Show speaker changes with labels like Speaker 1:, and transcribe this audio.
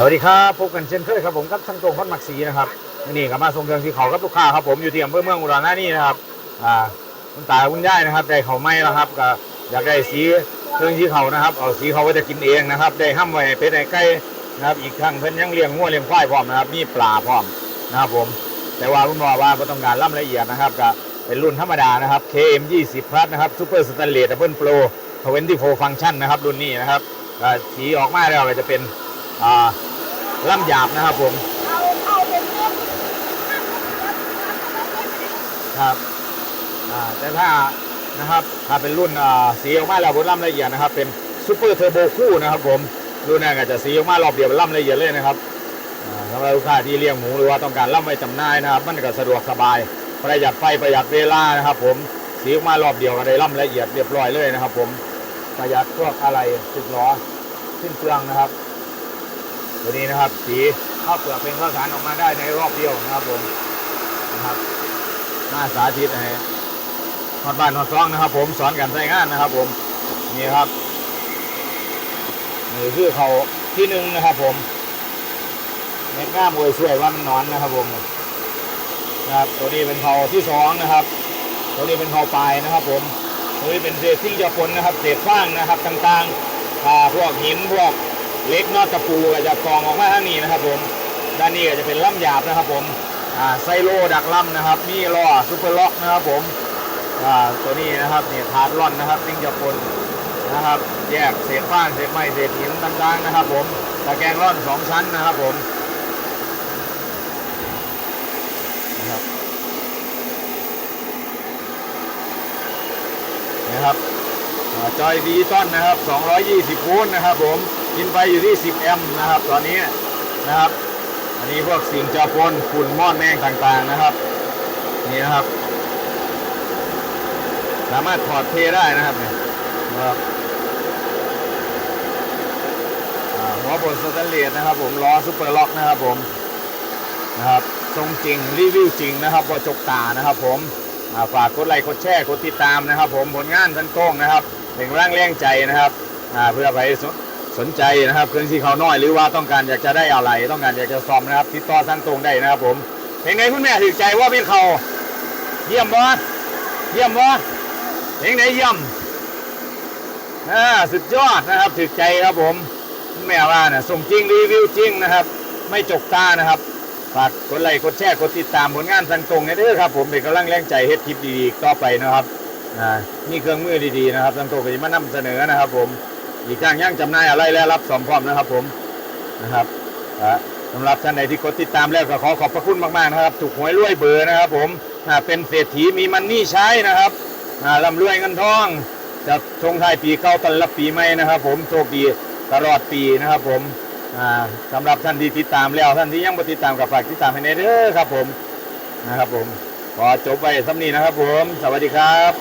Speaker 1: สวัสดีครับพบกันเช่นเคยครับผมกับช่างตรงพัดมักสีนะครับนี่ก็มาส่งเครื่องสีเขากับลูกค้าครับผมอยู่ที่อำเภอเมืองอุดรธานีนะครับอ่าคุณตาคุณยายนะครับได้เขาไหม้แล้วครับก็อยากได้สีเครื่องสีเขานะครับเอาสีเขาไว้จะกินเองนะครับ ได้ห้ามไว้เป็ดให้ไก่นะครับอีกครั้งเพิ่นยังเลี้ยงงัวเลี้ยงควายพร้อมนะครับมีปลาพร้อมนะครับผม แต่ว่าคุณบอกว่าไม่ต้องการล่ำละเอียดนะครับก็เป็นรุ่นธรรมดานะครับ KM 20 Plus นะครับ Super Stainless Double Pro 24 Function นะครับรุ่นนี้นะครับสีออกมาแล้วก็จะเป็นอ่า ล่ำหยาบนะครับผม
Speaker 2: เอาเอาเป็นเม็ด
Speaker 1: ครับอ่าแต่ถ้านะครับถ้าเป็นรุ่นอ่าสีออกมาแล้วบนล่ำละเอียดนะครับ เป็นซูเปอร์เทอร์โบคู่นะครับผมรุ่นนั้นก็จะสีออกมารอบเดียวเป็นล่ำละเอียดเลยนะครับอ่าสำหรับลูกค้าที่เลี้ยงหมูหรือว่าต้องการล่ำไว้จำหน่ายนะครับ มันก็สะดวกสบาย ประหยัดไฟประหยัดเวลานะครับ ผมสีออกมารอบเดียวก็ได้ล่ำละเอียดเรียบร้อยเลยนะครับ ผมประหยัดพวกอะไรสิบล้อสิ้นเปลืองนะครับ ตัวนี้นะครับ สีข้าวเปลือกเป็นข้าวสารออกมาได้ในรอบเดียวนะครับผมนะครับหน้าสาธิตนะฮะฮอดบ้านฮอดซองนะครับ ผมสอนการใช้งานนะครับ ผมนี่ครับนี่คือเขาที่หนึ่งนะครับ ผมเม็ดง่ามวยช่วยว่ามันนอนนะครับ ผมนะครับ ตัวนี้เป็นเขาที่สองนะครับ ตัวนี้เป็นเขาปลายนะครับ ผมตัวนี้เป็นเศษทิ้งยาฝนนะครับเศษฟางนะครับต่างๆอ่าพวกหินพวก เล็กนอกตะปูก็จะกองออกมาทางนี้นะครับผมด้านนี้ก็จะเป็นล่ำหยาบนะครับผมอ่าไซโลดักล่ำนะครับ มีล้อซูเปอร์ล็อกนะครับผมอ่าตัวนี้นะครับเนี่ยทาร์ดล่อนนะครับติ้งจะปนนะครับ แยกเศษฟ้านเศษไม้เศษหินต่างๆนะครับ ผมตะแกรงร่อนสองชั้นนะครับผมนะครับนะครับอ่าจอยดิจิตอลนะครับ 220โวลต์นะครับผม กินไปอยู่ที่ 10 แอมป์นะครับ ตอนนี้นะครับ อันนี้พวกสิ่งเจือปนฝุ่นมอดแมงต่างๆนะครับ นี่นะครับ สามารถถอดเทได้นะครับเนี่ยนะครับหัวบนสแตนเลสนะครับ ผมล้อซุปเปอร์ล็อกนะครับผมนะครับทรงจริงรีวิวจริงนะครับว่าจกตานะครับ ผมฝากกดไลค์กดแชร์กดติดตามนะครับ ผมผลงานทันโต้งนะครับเป็นร่างแรงใจนะครับเพื่อไป สนใจนะครับเครื่องที่เขาน้อยหรือว่าต้องการอยากจะได้อะไร ต้องการอยากจะซ่อมนะครับติดต่อสั้นตรงได้นะครับผมเพลงไหนคุณแม่ถือใจว่าเป็นเขาเยี่ยมบอสเยี่ยมบอสเพลงไหนเยี่ยมอ่าสุดยอดนะครับถึกใจครับผมแม่ว่าเนี่ยส่งจริงรีวิวจริงนะครับ ไม่จกตานะครับฝากกดไลค์กดแชร์กดติดตามผลงานสังตรงเนี่ยเด้อครับผมเป็นกำลังแรงใจเฮ็ดคลิปดีๆต่อไปนะครับอ่านี่เครื่องมือดีๆนะครับสังตรงก็จะมานำเสนอนะครับผม อีกอย่างย่างจำหน่ายอะไรและรับสอมพร้อมนะครับผมนะครับสำหรับท่านใดที่กดติดตามแล้วก็ขอขอบพระคุณมากๆนะครับ ถูกหวยรวยเบอร์นะครับ ผมอ่าเป็นเศรษฐีมีมันนี่ใช้นะครับอ่าร่ำรวยเงินทองจะชงท้ายปีเก่าต้อนรับปีใหม่นะครับ ผมโชคดีตลอดปีนะครับ ผมอ่าสำหรับท่านที่ติดตามแล้วท่านที่ยังไม่ติดตามกับฝากติดตามให้ในเด้อครับ ผมนะครับ ผมขอจบไปสำนีนะครับ ผม สวัสดีครับ